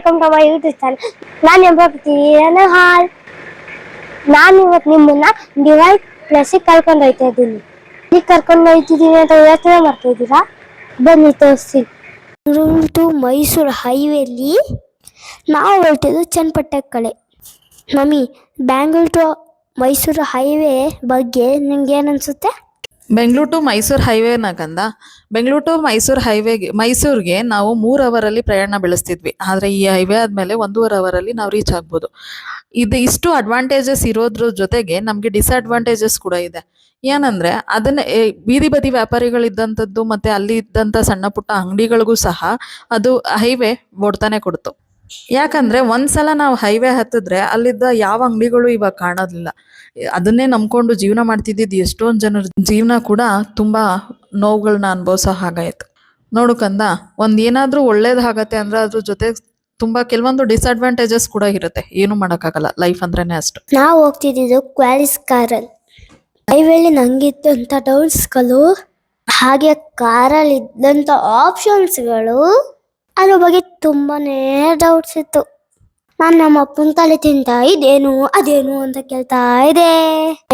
Welcome to my YouTube channel ನಾನು ಹಾಲ್ ನಾನು ಇವತ್ತು ನಿಮ್ಮನ್ನ ಡಿವೈಡ್ ಪ್ಲೇಸಿಗೆ ಕರ್ಕೊಂಡು ಹೋಯ್ತಾ ಇದ್ದೀನಿ. ಈಗ ಕರ್ಕೊಂಡು ಹೋಯ್ತಿದ್ದೀನಿ ಅಂತ ಯೋಚನೆ ಮಾಡ್ತಾ ಇದ್ದೀರಾ? ಬನ್ನಿ ತೋರಿಸಿ ಟು ಮೈಸೂರು ಹೈವೇಲಿ. ನಾವು ಹೊರಟಿದ್ದು ಚನ್ನಪಟ್ಟೆ ಕಡೆ. Mummy, Bangalore to Mysuru highway ಬಗ್ಗೆ ನಿಮ್ಗೆ ಏನು ಅನ್ಸುತ್ತೆ? ಬೆಂಗಳೂರು ಟು ಮೈಸೂರು ಹೈವೇನಾಗಂದ ಬೆಂಗಳೂರು ಟು ಮೈಸೂರು ಹೈವೇಗೆ ಮೈಸೂರಿಗೆ ನಾವು ಮೂರು ಅವರಲ್ಲಿ ಪ್ರಯಾಣ ಬೆಳೆಸ್ತಿದ್ವಿ. ಆದರೆ ಈ ಹೈವೇ ಆದಮೇಲೆ ಒಂದೂವರೆ ಅವರಲ್ಲಿ ನಾವು ರೀಚ್ ಆಗ್ಬೋದು. ಇದು ಇಷ್ಟು ಅಡ್ವಾಂಟೇಜಸ್ ಇರೋದ್ರ ಜೊತೆಗೆ ನಮಗೆ ಡಿಸ್ಅಡ್ವಾಂಟೇಜಸ್ ಕೂಡ ಇದೆ. ಏನಂದರೆ ಅದನ್ನ ಬೀದಿ ಬದಿ ವ್ಯಾಪಾರಿಗಳಿದ್ದಂಥದ್ದು ಮತ್ತೆ ಅಲ್ಲಿ ಇದ್ದಂಥ ಸಣ್ಣ ಪುಟ್ಟ ಅಂಗಡಿಗಳಿಗೂ ಸಹ ಅದು ಹೈವೇ ಓಡ್ತಾನೆ ಕೊಡ್ತು. ಯಾಕಂದ್ರೆ ಒಂದ್ಸಲ ನಾವು ಹೈವೇ ಹತ್ತಿದ್ರೆ ಅಲ್ಲಿದ್ದ ಯಾವ ಅಂಗಡಿಗಳು ಇವಾಗ ಕಾಣೋದಿಲ್ಲ. ಅದನ್ನೇ ನಂಬ್ಕೊಂಡು ಜೀವನ ಮಾಡ್ತಿದ್ದಿದ್ದು ಎಷ್ಟೊಂದು ಜನರ. ಜೀವನ ಕೂಡ ತುಂಬಾ ನೋವುಗಳನ್ನ ಅನುಭವಿಸೋ ಹಾಗಾಯ್ತು ನೋಡು ಕಂದ, ಒಂದ್ ಏನಾದ್ರೂ ಒಳ್ಳೇದಾಗತ್ತೆ ಅಂದ್ರೆ ಅದ್ರ ಜೊತೆ ತುಂಬಾ ಕೆಲವೊಂದು ಡಿಸ್ಅಡ್ವಾಂಟೇಜಸ್ ಕೂಡ ಇರುತ್ತೆ. ಏನು ಮಾಡೋಕ್ಕಾಗಲ್ಲ. ಲೈಫ್ ಅಂದ್ರೇನೆ ಅಷ್ಟು. ನಾವು ಹೋಗ್ತಿದ್ದು ಕ್ವಾಲಿಸ್ ಕಾರಲ್ಲಿ ಹೈವೇಲಿ ನಂಗಿತ್ತಂತ ಡೌಟ್ಸ್ಗಳು ಹಾಗೆ ಕಾರಲ್ಲಿ ಇದ್ದಂಥ ಆಪ್ಷನ್ಸ್ಗಳು ಅದ್ರ ಬಗ್ಗೆ ತುಂಬಾನೇ ಡೌಟ್ಸ್ ಇತ್ತು. ನಾನು ನಮ್ಮ ಅಪ್ಪನ ತಲೆ ತಿಂತ ಇದೇನು ಅದೇನು ಅಂತ ಕೇಳ್ತಾ ಇದೆ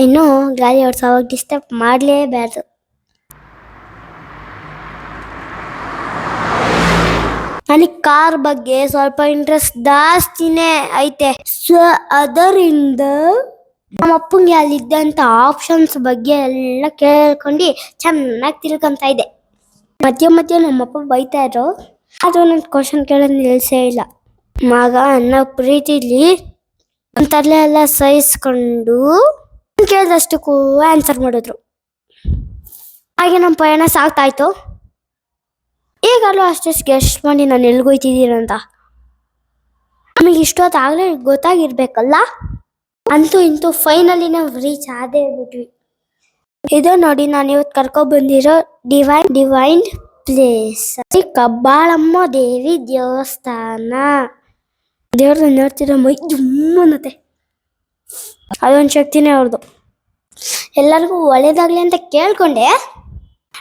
ಇನ್ನು ಗಾಡಿ ಓಡಿಸೋವಾಗ ಡಿಸ್ಟರ್ಬ್ ಮಾಡಲೇಬಾರ್ದು. ನನಗೆ ಕಾರ್ ಬಗ್ಗೆ ಸ್ವಲ್ಪ ಇಂಟ್ರೆಸ್ಟ್ ಜಾಸ್ತಿನೇ ಐತೆ. ಸೊ ಅದರಿಂದ ನಮ್ಮ ಅಪ್ಪಂಗೆ ಅಲ್ಲಿದ್ದಂಥ ಆಪ್ಷನ್ಸ್ ಬಗ್ಗೆ ಎಲ್ಲ ಕೇಳ್ಕೊಂಡು ಚೆನ್ನಾಗಿ ತಿಳ್ಕೊಂತ ಇದೆ ಮಧ್ಯ ಮಧ್ಯ ನಮ್ಮಪ್ಪ ಬೈತಾ ಇದ್ರು. ಆದ್ರೂ ನನ್ನ ಕ್ವಶನ್ ಕೇಳೋದು ನಿಲ್ಸೇ ಇಲ್ಲ. ಮಗ, ಅನ್ನೋ ಪ್ರೀತಿಲಿ ತಲೆ ಎಲ್ಲ ಸಹಿಸ್ಕೊಂಡು ಕೇಳಿದಷ್ಟಕ್ಕೂ ಆನ್ಸರ್ ಮಾಡಿದ್ರು. ಹಾಗೆ ನಮ್ಮ ಪಯಣ ಸಾಕ್ತಾಯ್ತು ಈಗಲೂ ಅಷ್ಟೇ ಗೆಸ್ಟ್ ಮಾಡಿ ನಾನು ಎಲ್ಗೋಯ್ತಿದ್ದೀರಂತ ನಮಗೆ ಇಷ್ಟೊತ್ತಾಗಲೇ ಗೊತ್ತಾಗಿರ್ಬೇಕಲ್ಲ? ಅಂತೂ ಇಂತೂ ಫೈನಲಿ ನಾವು ರೀಚ್ ಆದೇ ಬಿಟ್ವಿ. ಇದು ನೋಡಿ ನಾನು ಇವತ್ತು ಕರ್ಕೊಬಂದಿರೋ ಬಂದಿರೋ divine divine place. Kabbalamma Devi ದೇವಸ್ಥಾನ. ದೇವ್ರನ್ನ ನೋಡ್ತಿರೋ ಮೈ ಜುಮ್ ಅದೊಂದು ಶಕ್ತಿನೇ ಅವ್ರದ್ದು ಎಲ್ಲರಿಗೂ ಒಳ್ಳೇದಾಗ್ಲಿ ಅಂತ ಕೇಳ್ಕೊಂಡೆ.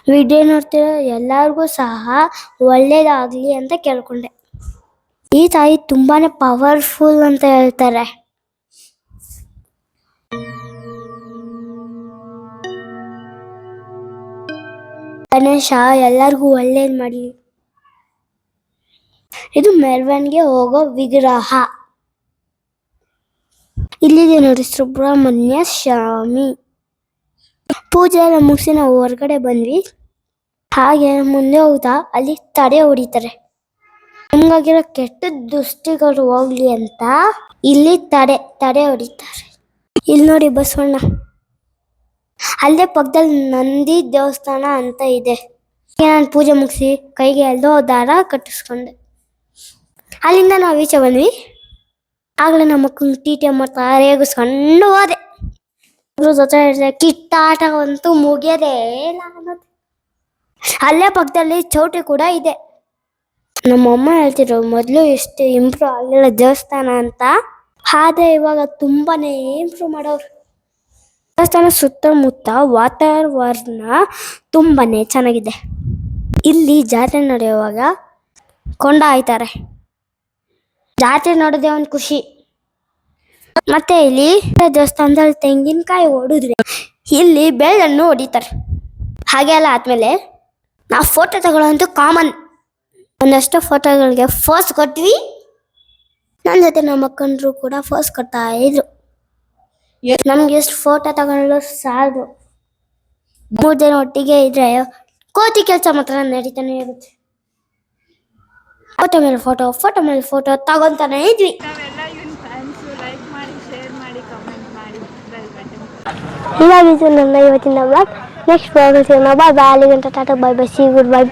ವಿಡಿಯೋ ನೋಡ್ತಿರೋ ಎಲ್ಲರಿಗೂ ಸಹ ಒಳ್ಳೇದಾಗ್ಲಿ ಅಂತ ಕೇಳ್ಕೊಂಡೆ. ಈ ತಾಯಿ ತುಂಬಾನೇ ಪವರ್ಫುಲ್ ಅಂತ ಹೇಳ್ತಾರೆ. ಗಣೇಶ ಎಲ್ಲರಿಗೂ ಒಳ್ಳೇದ್ ಮಾಡಲಿ. ಇದು ಮೆರವಣಿಗೆ ಹೋಗೋ ವಿಗ್ರಹ. ಇಲ್ಲಿದೆ ನೋಡಿ ಸುಬ್ರಹ್ಮಣ್ಯ ಸ್ವಾಮಿ. ಪೂಜೆ ಎಲ್ಲ ಮುಗಿಸಿ ನಾವು ಹೊರಗಡೆ ಬಂದ್ವಿ. ಹಾಗೆ ಮುಂದೆ ಹೋಗ್ತಾ ಅಲ್ಲಿ ತಡೆ ಹೊಡಿತಾರೆ. ನಮ್ಗಾಗಿರೋ ಕೆಟ್ಟ ದೃಷ್ಟಿಗಳು ಹೋಗ್ಲಿ ಅಂತ ಇಲ್ಲಿ ತಡೆ ತಡೆ ಹೊಡಿತಾರೆ. ಇಲ್ಲಿ ನೋಡಿ ಬಸವಣ್ಣ. ಅಲ್ಲೇ ಪಕ್ಕದಲ್ಲಿ ನಂದಿ ದೇವಸ್ಥಾನ ಅಂತ ಇದೆ. ನಾನು ಪೂಜೆ ಮುಗಿಸಿ ಕೈಗೆ ಎಲ್ಲೋ ದಾರ ಕಟ್ಟಿಸ್ಕೊಂಡೆ. ಅಲ್ಲಿಂದ ನಾವು ಈಚೆ ಬಂದ್ವಿ. ಆಗಲೇ ನಮ್ಮ ಅಕ್ಕಂಗೆ ಟಿ ಮಾಡ್ತಾ ರೇಗಿಸ್ಕೊಂಡು ಹೋದೆ. ಜೊತೆ ಕಿಟ್ಟ ಕಿತ್ತಾಟ ಅಂತೂ ಮುಗಿಯದೇ ಇಲ್ಲ ಅನ್ನೋದು. ಅಲ್ಲೇ ಪಕ್ಕದಲ್ಲಿ ಚೌಟಿ ಕೂಡ ಇದೆ. ನಮ್ಮಮ್ಮ ಹೇಳ್ತಿದ್ರು, ಮೊದಲು ಎಷ್ಟು ಇಂಪ್ರೂವ್ ಆಗಿಲ್ಲ ದೇವಸ್ಥಾನ ಅಂತ. ಆದ್ರೆ ಇವಾಗ ತುಂಬಾನೇ ಇಂಪ್ರೂವ್ ಮಾಡೋರು. ದೇವಸ್ಥಾನ ಸುತ್ತಮುತ್ತ ವಾತಾವರಣ ತುಂಬಾನೇ ಚೆನ್ನಾಗಿದೆ. ಇಲ್ಲಿ ಜಾತ್ರೆ ನಡೆಯುವಾಗ ಕೊಂಡ ಆಯ್ತಾರೆ ಜಾತ್ರೆ ನೋಡೋದೇ ಒಂದು ಖುಷಿ. ಮತ್ತೆ ಇಲ್ಲಿ ದೇವಸ್ಥಾನದಲ್ಲಿ ತೆಂಗಿನಕಾಯಿ ಹೊಡಿದ್ರೆ ಇಲ್ಲಿ ಬೆಳ್ಳನ್ನು ಹೊಡಿತಾರೆ. ಹಾಗೆ ಎಲ್ಲ ಆದ್ಮೇಲೆ ನಾವು ಫೋಟೋ ತಗೊಳ್ಳೋಂತೂ ಕಾಮನ್ ಒಂದಷ್ಟು ಫೋಟೋಗಳಿಗೆ ಫೋಸ್ ಕೊಟ್ವಿ. ನನ್ನ ಜೊತೆ ನಮ್ಮ ಅಕ್ಕಂದ್ರು ಕೂಡ ಫೋಸ್ ಕೊಡ್ತಾ ಇದ್ರು. ನಮ್ಗೆ ಎಷ್ಟು ಫೋಟೋ ತಗೊಳ್ಳಲು ಸಾಲದು. ಮೂರ್ ಜನ ಒಟ್ಟಿಗೆ ಇದ್ರೆ ಕೋತಿ ಕೆಲಸ ಮಾತ್ರ ನಡೀತಾನೆ ಇರುತ್ತೆ. ಫೋಟೋ ಮೇಲೆ ಫೋಟೋ ಫೋಟೋ ಮೇಲೆ ಫೋಟೋ ತಗೊಂತಾನೆ ಇದ್ವಿ. ನಾವೆಲ್ಲ ಇದು ನನ್ನ ಇವತ್ತಿನ ಬ್ಲಾಗ್ ನೆಕ್ಸ್ಟ್ ಬ್ಲಾಗ್ ಸಿಗೋಣ. Bye bye ಅಲ್ಲಿಗಂಟ tata bye bye see good bye